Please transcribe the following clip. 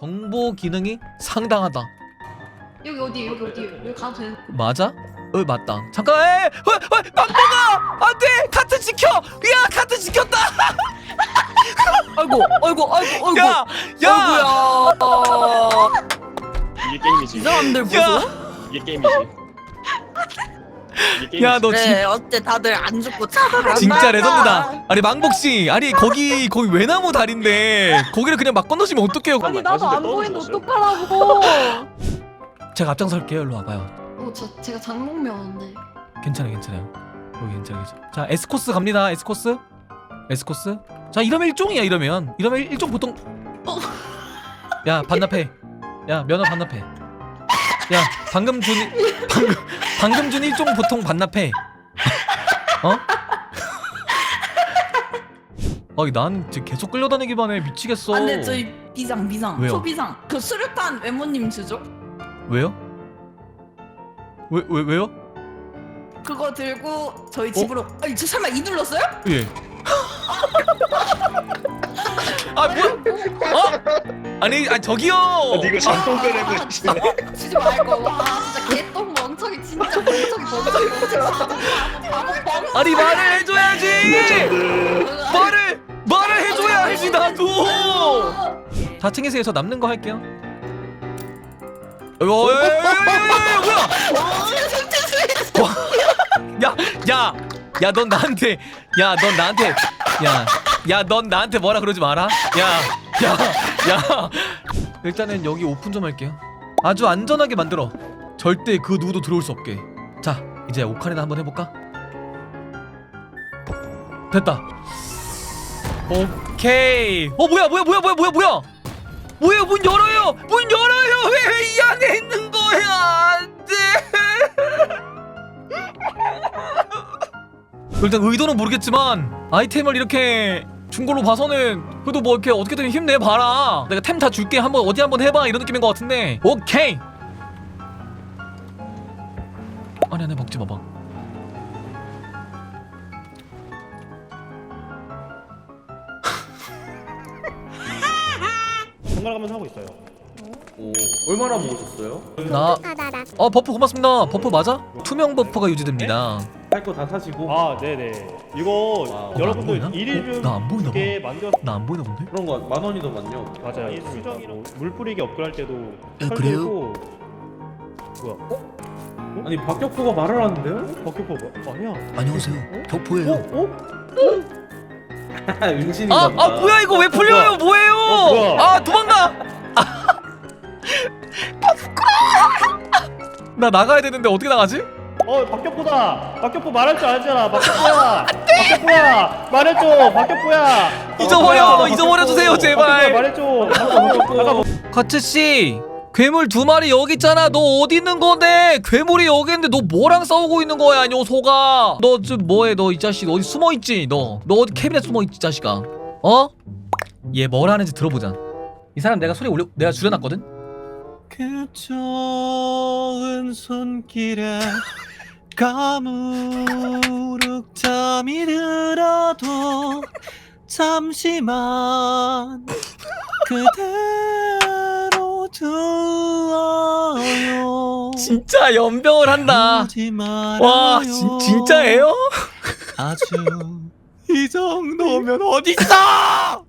경보 기능이 상당하다. 여기 어디 여기 어디 여기 가도 되는 맞아? 어 맞다. 잠깐, 에, 어, 어, 망보가 안돼, 카트 지켜. 야, 카트 지켰다. 아이고 아이고 아이고 아이고 야, 야, 아이고야 이게 게임이지. 이 사람들 보소 야, 이게 게임이지. 야, 너 진, 그래 어때 다들 안 죽고 잘한다 진짜 레전드다. 아니 망복 씨, 아니 거기 거기 외나무 다리인데 거기를 그냥 막 건너시면 어떡해요? 아니 나도 안 당신들 보이는데? 어떡하라고 제가 앞장설게요. 일로 와봐요. 어 저 제가 장롱면인데 괜찮아요, 괜찮아요. 여기 괜찮아요, 괜찮아요. 자, 에스코스 갑니다. 에스코스. 에스코스. 자, 이러면 일종이야. 이러면 이러면 일- 일종 보통. 야, 반납해. 야, 면허 반납해. 야, 방금 준 방금 방금 준 일종 보통 반납해. 어? 아니 나는 지금 계속 끌려다니기만 해 미치겠어. 안돼 저희 비상 비상 왜요? 소비상 그 수류탄 외모님 주죠 왜요? 왜, 왜 왜요? 그거 들고 저희 집으로 아니 저 설마 이 눌렀어요? 예. 아 뭐야? 어? 아니 아 저기요. 아, 네가 잠깐 꺼내고. 주지 말고 와 진짜 개똥 멍청이 진짜 멍청이 멍청이 멍청이 바보 바보 아니 말을 해줘야지. 말을 말을 해줘야지 나도. 다 챙기세요. 저 남는 거 할게요. 어, 어, 에, 에, 에, 에, 에, 뭐야? 야, 야, 야, 넌 나한테, 야, 넌 나한테, 야, 야, 넌 나한테 뭐라 그러지 마라. 야, 야, 야. 일단은 여기 오픈 좀 할게요. 아주 안전하게 만들어. 절대 그 누구도 들어올 수 없게. 자, 이제 오카리나 한번 해볼까? 됐다. 오케이. 어 뭐야, 뭐야, 뭐야, 뭐야, 뭐야, 뭐야? 뭐야, 문 열어요. 문 열어요. 왜 이 안에 있는 거야? 안 돼. 일단 의도는 모르겠지만 아이템을 이렇게 준 걸로 봐서는 그래도 뭐 이렇게 어떻게든 힘내 봐라. 내가 템 다 줄게. 한번 어디 한번 해봐 이런 느낌인 것 같은데. 오케이. 아니 아니 먹지 마봐. 번갈아 가면서 하고 있어요. 오, 얼마나 먹으셨어요? 나. 어 버프 고맙습니다. 버프 맞아? 투명 버프가 유지됩니다. 할거다 사시고 아, 네네. 이거 와, 여러분들 보이나? 일일 어? 나안 보이나 봐. 중에 만들어 나 안 보이나 본데? 그런 거 만 원이 더 많요. 맞아요. 이 수정이랑 물 뿌리기 업글할 때도 아, 철 그래요? 들고 뭐야? 아니 박격포가 말을 하는데요? 버킷포 뭐? 아니야. 안녕하세요. 격포예요. 어? 은신이가 아, 아 뭐야 이거 왜 풀려요? 뭐예요? 어, 뭐야? 아 도망가. 아, 나 나가야 되는데 어떻게 나가지? 어, 박격포다. 박격포 말할 줄 알잖아. 박격포야. 박격포야. 말해줘. 박격포야. 잊어버려. 잊어버려 주세요, 제발. 말해줘. 잠깐, 뭐. 커츠 씨. 괴물 두 마리 여기 있잖아. 너 어디 있는 건데? 괴물이 여기 있는데 너 뭐랑 싸우고 있는 거야, 녀석아? 너좀 뭐해? 너 이 자식 어디 숨어 있지? 너. 너 어디 캐비넷 숨어 있지, 자식아? 어? 얘 뭘 하는지 들어보자. 이 사람 내가 소리 올려 내가 줄여놨거든. 그 좋은 손길에 가무룩 잠이 들어도 잠시만 그대로 두어요 진짜 연병을 한다. 오지 말아요 와, 진, 진짜예요? 아주 이 정도면 어딨어